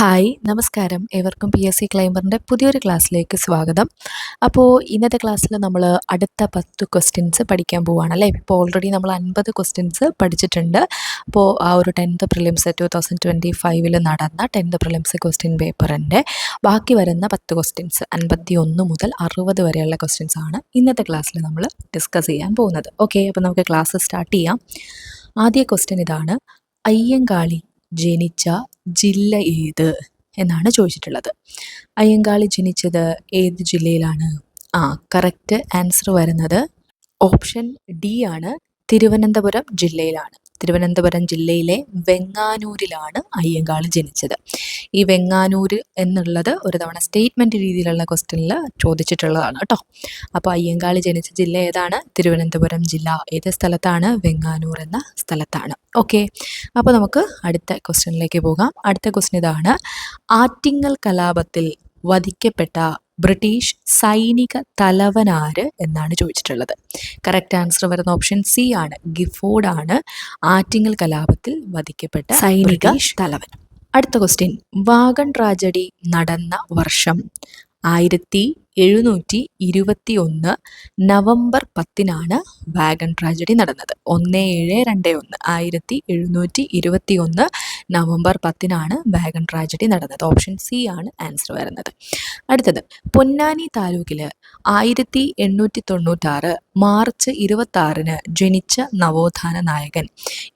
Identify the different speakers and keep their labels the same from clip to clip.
Speaker 1: Hi നമസ്കാരം. ഏവർക്കും P S C ക്ലൈംബറിന്റെ പുതിയൊരു ക്ലാസ്സിലേക്ക് സ്വാഗതം. അപ്പോൾ ഇന്നത്തെ ക്ലാസ്സിൽ നമ്മൾ അടുത്ത പത്ത് ക്വസ്റ്റ്യൻസ് പഠിക്കാൻ പോവുകയാണ് അല്ലേ ഇപ്പോൾ ഓൾറെഡി നമ്മൾ അൻപത് ക്വസ്റ്റ്യൻസ് പഠിച്ചിട്ടുണ്ട്. അപ്പോൾ ആ ഒരു tenth prelims two thousand twenty ഫൈവിൽ നടന്ന ടെൻത്ത് പ്രിലിംസ് ക്വസ്റ്റ്യൻ പേപ്പറിന്റെ ബാക്കി വരുന്ന പത്ത് ക്വസ്റ്റ്യൻസ് അൻപത്തി ഒന്ന് മുതൽ അറുപത് വരെയുള്ള ക്വസ്റ്റ്യൻസ് ആണ് ഇന്നത്തെ ക്ലാസ്സിൽ നമ്മൾ ഡിസ്കസ് ചെയ്യാൻ പോകുന്നത്. ഓക്കെ അപ്പോൾ നമുക്ക് ക്ലാസ് സ്റ്റാർട്ട് ചെയ്യാം. ആദ്യ ക്വസ്റ്റ്യൻ ഇതാണ് അയ്യങ്കാളി ജനിച്ച ജില്ല ഏത് എന്നാണ് ചോദിച്ചിട്ടുള്ളത്. അയ്യങ്കാളി ജനിച്ചത് ഏത് ജില്ലയിലാണ്? ആ കറക്റ്റ് ആൻസർ വരുന്നത് ഓപ്ഷൻ ഡി ആണ്. തിരുവനന്തപുരം ജില്ലയിലാണ്. തിരുവനന്തപുരം ജില്ലയിലെ വെങ്ങാനൂരിലാണ് അയ്യങ്കാൾ ജനിച്ചത്. ഈ വെങ്ങാനൂർ എന്നുള്ളത് ഒരു തവണ സ്റ്റേറ്റ്മെന്റ് രീതിയിലുള്ള ക്വസ്റ്റ്യനിൽ ചോദിച്ചിട്ടുള്ളതാണ് കേട്ടോ അപ്പോൾ അയ്യങ്കാൾ ജനിച്ച ജില്ല ഏതാണ്? തിരുവനന്തപുരം ജില്ല. ഏത് സ്ഥലത്താണ്? വെങ്ങാനൂർ എന്ന സ്ഥലത്താണ്. ഓക്കെ അപ്പോൾ നമുക്ക് അടുത്ത ക്വസ്റ്റ്യനിലേക്ക് പോകാം. അടുത്ത ക്വസ്റ്റ്യൻ ഇതാണ് ആറ്റിങ്ങൽ കലാപത്തിൽ വധിക്കപ്പെട്ട ബ്രിട്ടീഷ് സൈനിക തലവനാര് എന്നാണ് ചോദിച്ചിട്ടുള്ളത്. കറക്റ്റ് ആൻസർ വരുന്ന ഓപ്ഷൻ സി ആണ്. ഗിഫോർഡ് ആണ് ആറ്റിങ്ങൽ കലാപത്തിൽ വധിക്കപ്പെട്ട സൈനിക തലവൻ. അടുത്ത ക്വസ്റ്റ്യൻ വാഗൺ ട്രാജഡി നടന്ന വർഷം ആയിരത്തി എഴുന്നൂറ്റി ഇരുപത്തി ഒന്ന് നവംബർ പത്തിനാണ് വാഗൺ ട്രാജഡി നടന്നത്. ഒന്ന് ഏഴ് രണ്ട് ഒന്ന് ആയിരത്തി എഴുന്നൂറ്റി ഇരുപത്തി ഒന്ന് നവംബർ പത്തിനാണ് വാഗൺ ട്രാജഡി നടന്നത്. ഓപ്ഷൻ സി ആണ് ആൻസർ വരുന്നത്. അടുത്തത് പൊന്നാനി താലൂക്കിൽ ആയിരത്തി എണ്ണൂറ്റി തൊണ്ണൂറ്റാറ് മാർച്ച് ഇരുപത്തി ആറിന് ജനിച്ച നവോത്ഥാന നായകൻ.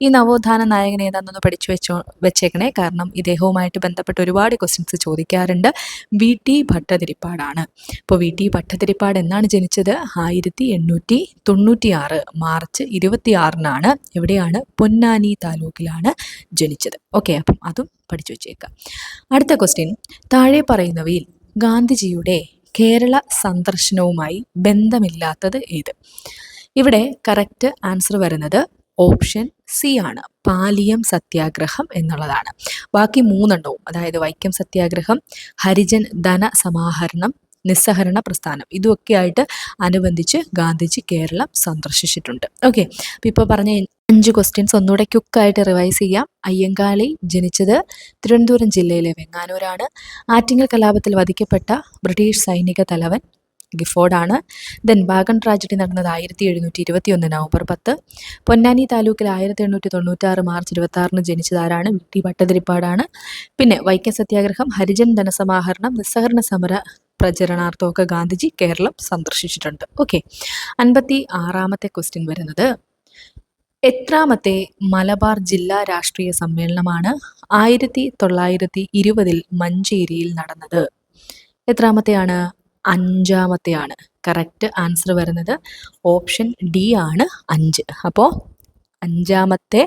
Speaker 1: ഈ നവോത്ഥാന നായകൻ ഏതാണെന്നൊന്ന് പഠിച്ചു വെച്ചോ വെച്ചേക്കണേ. കാരണം ഇദ്ദേഹവുമായിട്ട് ബന്ധപ്പെട്ട് ഒരുപാട് ക്വസ്റ്റ്യൻസ് ചോദിക്കാറുണ്ട്. വി. ടി. ഭട്ടതിരിപ്പാടാണ്. അപ്പോൾ വി. ടി. ഭട്ടതിരിപ്പാട് എന്നാണ് ജനിച്ചത്? ആയിരത്തി എണ്ണൂറ്റി തൊണ്ണൂറ്റിയാറ് മാർച്ച് ഇരുപത്തിയാറിനാണ്. എവിടെയാണ്? പൊന്നാനി താലൂക്കിലാണ് ജനിച്ചത്. ഓക്കെ അപ്പം അതും പഠിച്ചു വെച്ചേക്കാം. അടുത്ത ക്വസ്റ്റ്യൻ താഴെ പറയുന്നവയിൽ ഗാന്ധിജിയുടെ കേരള സന്ദർശനവുമായി ബന്ധമില്ലാത്തത് ഏത്? ഇവിടെ കറക്റ്റ് ആൻസർ വരുന്നത് ഓപ്ഷൻ സി ആണ്. പാലിയം സത്യാഗ്രഹം എന്നുള്ളതാണ്. ബാക്കി മൂന്നെണ്ണവും അതായത് വൈക്കം സത്യാഗ്രഹം ഹരിജൻ ധന സമാഹരണം നിസ്സഹരണ പ്രസ്ഥാനം ഇതുമൊക്കെ ആയിട്ട് അനുബന്ധിച്ച് ഗാന്ധിജി കേരളം സന്ദർശിച്ചിട്ടുണ്ട്. ഓക്കെ അപ്പോൾ ഇപ്പോൾ പറഞ്ഞ അഞ്ച് ക്വസ്റ്റ്യൻസ് ഒന്നുകൂടെ ക്യുക്കായിട്ട് റിവൈസ് ചെയ്യാം. അയ്യങ്കാളി ജനിച്ചത് തിരുവനന്തപുരം ജില്ലയിലെ വെങ്ങാനൂരാണ്. ആറ്റിങ്ങൽ കലാപത്തിൽ വധിക്കപ്പെട്ട ബ്രിട്ടീഷ് സൈനിക തലവൻ ഗിഫോർഡാണ് ദെൻ ബാഗൺ ട്രാജഡി നടന്നത് ആയിരത്തി എഴുന്നൂറ്റി ഇരുപത്തി ഒന്ന് നവംബർ പത്ത്. പൊന്നാനി താലൂക്കിൽ ആയിരത്തി എണ്ണൂറ്റി തൊണ്ണൂറ്റാറ് മാർച്ച് ഇരുപത്തി ആറിന് ജനിച്ചതാരാണ് വി ടി ഭട്ടതിരിപ്പാടാണ്. പിന്നെ വൈക്കം സത്യാഗ്രഹം ഹരിജൻ ധനസമാഹരണം നിസ്സഹരണ സമര പ്രചരണാർത്ഥമൊക്കെ ഗാന്ധിജി കേരളം സന്ദർശിച്ചിട്ടുണ്ട്. ഓക്കെ അൻപത്തി ആറാമത്തെ ക്വസ്റ്റ്യൻ വരുന്നത് എത്രാമത്തെ മലബാർ ജില്ലാ രാഷ്ട്രീയ സമ്മേളനമാണ് ആയിരത്തി തൊള്ളായിരത്തി ഇരുപതിൽ മഞ്ചേരിയിൽ നടന്നത്. എത്രാമത്തെയാണ്? അഞ്ചാമത്തെയാണ്. കറക്റ്റ് ആൻസർ വരുന്നത് ഓപ്ഷൻ ഡി ആണ് അഞ്ച്. അപ്പോൾ അഞ്ചാമത്തെ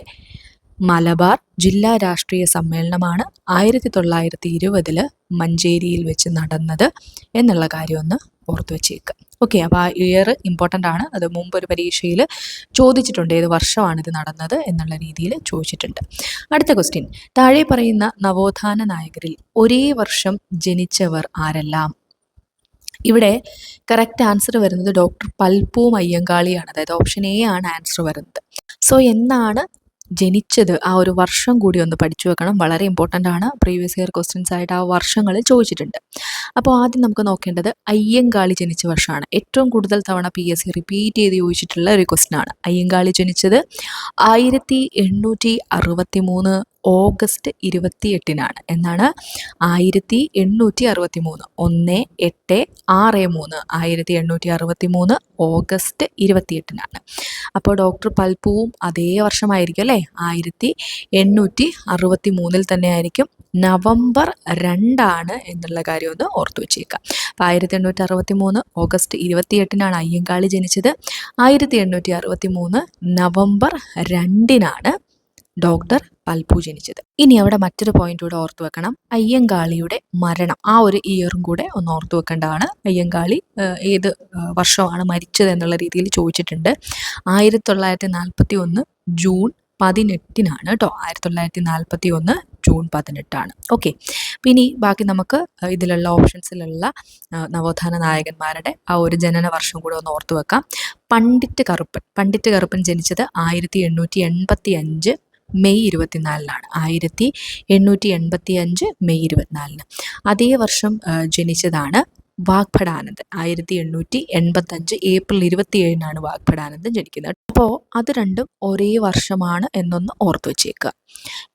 Speaker 1: മലബാർ ജില്ലാ രാഷ്ട്രീയ സമ്മേളനമാണ് ആയിരത്തി തൊള്ളായിരത്തി ഇരുപതിൽ മഞ്ചേരിയിൽ വെച്ച് നടന്നത് എന്നുള്ള കാര്യം ഒന്ന് ഓർത്തു വെച്ചേക്കുക ഓക്കെ അപ്പോൾ ആ ഇയർ ഇമ്പോർട്ടന്റ് ആണ്. അത് മുമ്പ് ഒരു പരീക്ഷയിൽ ചോദിച്ചിട്ടുണ്ട് ഏത് വർഷമാണ് ഇത് നടന്നത് എന്നുള്ള രീതിയിൽ ചോദിച്ചിട്ടുണ്ട്. അടുത്ത ക്വസ്റ്റ്യൻ താഴെ പറയുന്ന നവോത്ഥാന നായകരിൽ ഒരേ വർഷം ജനിച്ചവർ ആരെല്ലാം? ഇവിടെ കറക്റ്റ് ആൻസർ വരുന്നത് ഡോക്ടർ പൽപ്പൂം അയ്യങ്കാളിയാണ് അതായത് ഓപ്ഷൻ എ ആണ് ആൻസർ വരുന്നത്. സോ എന്നാണ് ജനിച്ചത് ആ ഒരു വർഷം കൂടി ഒന്ന് പഠിച്ചു വെക്കണം. വളരെ ഇമ്പോർട്ടന്റ് ആണ്. പ്രീവിയസ് ഇയർ ക്വസ്റ്റ്യൻസ് ആയിട്ട് ആ വർഷങ്ങൾ ചോദിച്ചിട്ടുണ്ട്. അപ്പോൾ ആദ്യം നമുക്ക് നോക്കേണ്ടത് അയ്യങ്കാളി ജനിച്ച വർഷമാണ്. ഏറ്റവും കൂടുതൽ തവണ പി എസ് സി റിപ്പീറ്റ് ചെയ്ത് ചോദിച്ചിട്ടുള്ള ഒരു ക്വസ്റ്റ്യൻ ആണ്. അയ്യങ്കാളി ജനിച്ചത് ആയിരത്തി എണ്ണൂറ്റി അറുപത്തി മൂന്ന് ഓഗസ്റ്റ് ഇരുപത്തി എട്ടിനാണ് എന്നാണ് ആയിരത്തി എണ്ണൂറ്റി അറുപത്തി മൂന്ന് ഒന്ന് എട്ട് ആറ് മൂന്ന്. ആയിരത്തി എണ്ണൂറ്റി അറുപത്തി മൂന്ന് ഓഗസ്റ്റ് ഇരുപത്തി എട്ടിനാണ് അപ്പോൾ ഡോക്ടർ പൽപ്പുവും അതേ വർഷമായിരിക്കും അല്ലേ? ആയിരത്തി എണ്ണൂറ്റി അറുപത്തി മൂന്നിൽ തന്നെ ആയിരിക്കും നവംബർ രണ്ടാണ് എന്നുള്ള കാര്യം ഒന്ന് ഓർത്തു വെച്ചേക്കാം അപ്പോൾ ആയിരത്തി എണ്ണൂറ്റി അറുപത്തി മൂന്ന് ഓഗസ്റ്റ് ഇരുപത്തി എട്ടിനാണ് അയ്യങ്കാളി ജനിച്ചത്. ആയിരത്തി എണ്ണൂറ്റി അറുപത്തി മൂന്ന് നവംബർ രണ്ടിനാണ് ഡോക്ടർ പൽപു ജനിച്ചത്. ഇനി അവിടെ മറ്റൊരു പോയിന്റ് കൂടെ ഓർത്തു വെക്കണം. അയ്യങ്കാളിയുടെ മരണം. ആ ഒരു ഇയറും കൂടെ ഒന്ന് ഓർത്തു വെക്കേണ്ടതാണ്. അയ്യങ്കാളി ഏത് വർഷമാണ് മരിച്ചത് എന്നുള്ള രീതിയിൽ ചോദിച്ചിട്ടുണ്ട്. ആയിരത്തി തൊള്ളായിരത്തി നാൽപ്പത്തി ഒന്ന് ജൂൺ പതിനെട്ടിനാണ് കേട്ടോ ആയിരത്തി തൊള്ളായിരത്തി നാൽപ്പത്തി ഒന്ന് ജൂൺ പതിനെട്ടാണ്. ഓക്കെ പിന്നെ ബാക്കി നമുക്ക് ഇതിലുള്ള ഓപ്ഷൻസിലുള്ള നവോത്ഥാന നായകന്മാരുടെ ആ ഒരു ജനന വർഷം കൂടെ ഒന്ന് ഓർത്തു വെക്കാം. പണ്ഡിറ്റ് കറുപ്പൻ. പണ്ഡിറ്റ് കറുപ്പൻ ജനിച്ചത് ആയിരത്തി എണ്ണൂറ്റി എൺപത്തി അഞ്ച് മെയ് ഇരുപത്തിനാലിനാണ്. ആയിരത്തി എണ്ണൂറ്റി എൺപത്തി അഞ്ച് മെയ് ഇരുപത്തിനാലിന്. അതേ വർഷം ജനിച്ചതാണ് വാഗ്ഭടാനന്ദൻ ആയിരത്തി എണ്ണൂറ്റി എൺപത്തഞ്ച് ഏപ്രിൽ ഇരുപത്തിയേഴിനാണ് വാഗ്ഭടാനന്ദൻ ജനിക്കുന്നത്. അപ്പോൾ അത് രണ്ടും ഒരേ വർഷമാണ് എന്നൊന്ന് ഓർത്തു വച്ചേക്കുക.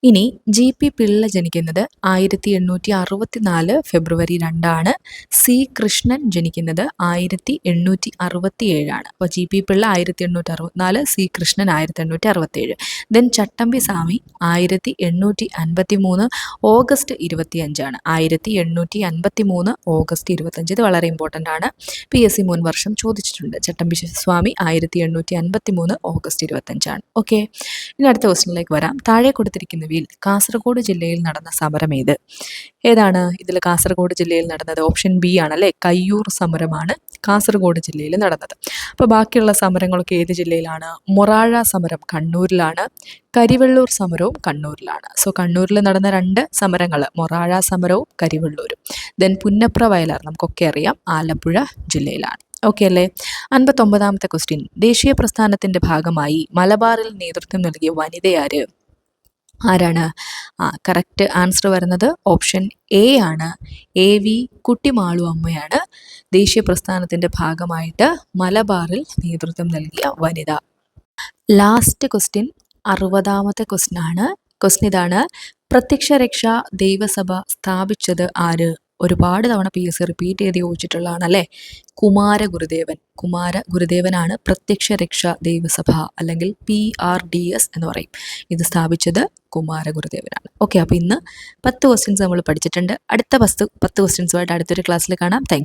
Speaker 1: ഇനി ജി പി പിള്ള ജനിക്കുന്നത് ആയിരത്തി എണ്ണൂറ്റി അറുപത്തി നാല് ഫെബ്രുവരി രണ്ടാണ്. സി കൃഷ്ണൻ ജനിക്കുന്നത് ആയിരത്തി എണ്ണൂറ്റി അറുപത്തി ഏഴാണ് അപ്പോൾ ജി പി പിള്ള ആയിരത്തി എണ്ണൂറ്റി അറുപത്തിനാല് സി കൃഷ്ണൻ ആയിരത്തി എണ്ണൂറ്റി അറുപത്തി ഏഴ് ദെൻ ചട്ടമ്പി സ്വാമി ആയിരത്തി എണ്ണൂറ്റി അൻപത്തി മൂന്ന് ഓഗസ്റ്റ് ഇരുപത്തി അഞ്ചാണ് ആയിരത്തി എണ്ണൂറ്റി അൻപത്തി മൂന്ന് ഓഗസ്റ്റ് ഇരുപത്തഞ്ച് ഇത് വളരെ ഇമ്പോർട്ടന്റ് ആണ്. പി എസ് സി മുൻ വർഷം ചോദിച്ചിട്ടുണ്ട്. ചട്ടമ്പി സ്വാമി ആയിരത്തി എണ്ണൂറ്റി അൻപത്തി മൂന്ന് ഓഗസ്റ്റ് ഇരുപത്തഞ്ചാണ് ഓക്കെ ഇനി അടുത്ത ക്വസ്റ്റിനിലേക്ക് വരാം. താഴെ കൊടുത്തിരിക്കുന്നവയിൽ കാസർഗോഡ് ജില്ലയിൽ നടന്ന സമരം ഏത്? ഏതാണ്? ഇതിൽ കാസർഗോഡ് ജില്ലയിൽ നടന്നത് ഓപ്ഷൻ ബി ആണല്ലേ? കയ്യൂർ സമരമാണ് കാസർഗോഡ് ജില്ലയിൽ നടന്നത്. അപ്പോൾ ബാക്കിയുള്ള സമരങ്ങളൊക്കെ ഏത് ജില്ലയിലാണ്? മൊറാഴ സമരം കണ്ണൂരിലാണ്. കരിവെള്ളൂർ സമരവും കണ്ണൂരിലാണ്. സോ കണ്ണൂരിൽ നടന്ന രണ്ട് സമരങ്ങൾ മൊറാഴ സമരവും കരിവെള്ളൂരും. ദെൻ പുന്നപ്ര വയലാർ നമുക്കൊക്കെ അറിയാം. ആലപ്പുഴ ജില്ലയിലാണ്. ഓക്കെ അല്ലേ? അൻപത്തൊമ്പതാമത്തെ ക്വസ്റ്റ്യൻ ദേശീയ പ്രസ്ഥാനത്തിന്റെ ഭാഗമായി മലബാറിൽ നേതൃത്വം നൽകിയ വനിതയാര് ആരാണ്? ആ കറക്റ്റ് ആൻസർ വരുന്നത് ഓപ്ഷൻ എ ആണ്. എ വി കുട്ടിമാളു അമ്മയാണ്. ദേശീയ പ്രസ്ഥാനത്തിന്റെ ഭാഗമായിട്ട് മലബാറിൽ നേതൃത്വം നൽകിയ വനിത. ലാസ്റ്റ് ക്വസ്റ്റ്യൻ അറുപതാമത്തെ ക്വസ്റ്റ്യൻ ആണ്. ക്വസ്റ്റ്യൻ ഇതാണ്. പ്രത്യക്ഷ രക്ഷാ ദൈവസഭ സ്ഥാപിച്ചത് ആര്? ഒരുപാട് തവണ പി എസ് സി റിപ്പീറ്റ് ചെയ്ത് ചോദിച്ചിട്ടുള്ളതാണ് അല്ലേ കുമാര ഗുരുദേവൻ. കുമാര ഗുരുദേവനാണ് പ്രത്യക്ഷ രക്ഷാ ദൈവസഭ അല്ലെങ്കിൽ പി ആർ ഡി എസ് എന്ന് പറയും. ഇത് സ്ഥാപിച്ചത് കുമാര ഗുരുദേവനാണ്. ഓക്കെ അപ്പോൾ ഇന്ന് പത്ത് ക്വസ്റ്റ്യൻസ് നമ്മൾ പഠിച്ചിട്ടുണ്ട്. അടുത്ത പത്ത് പത്ത് ക്വസ്റ്റ്യൻസുമായിട്ട് അടുത്തൊരു ക്ലാസ്സിൽ കാണാം. താങ്ക്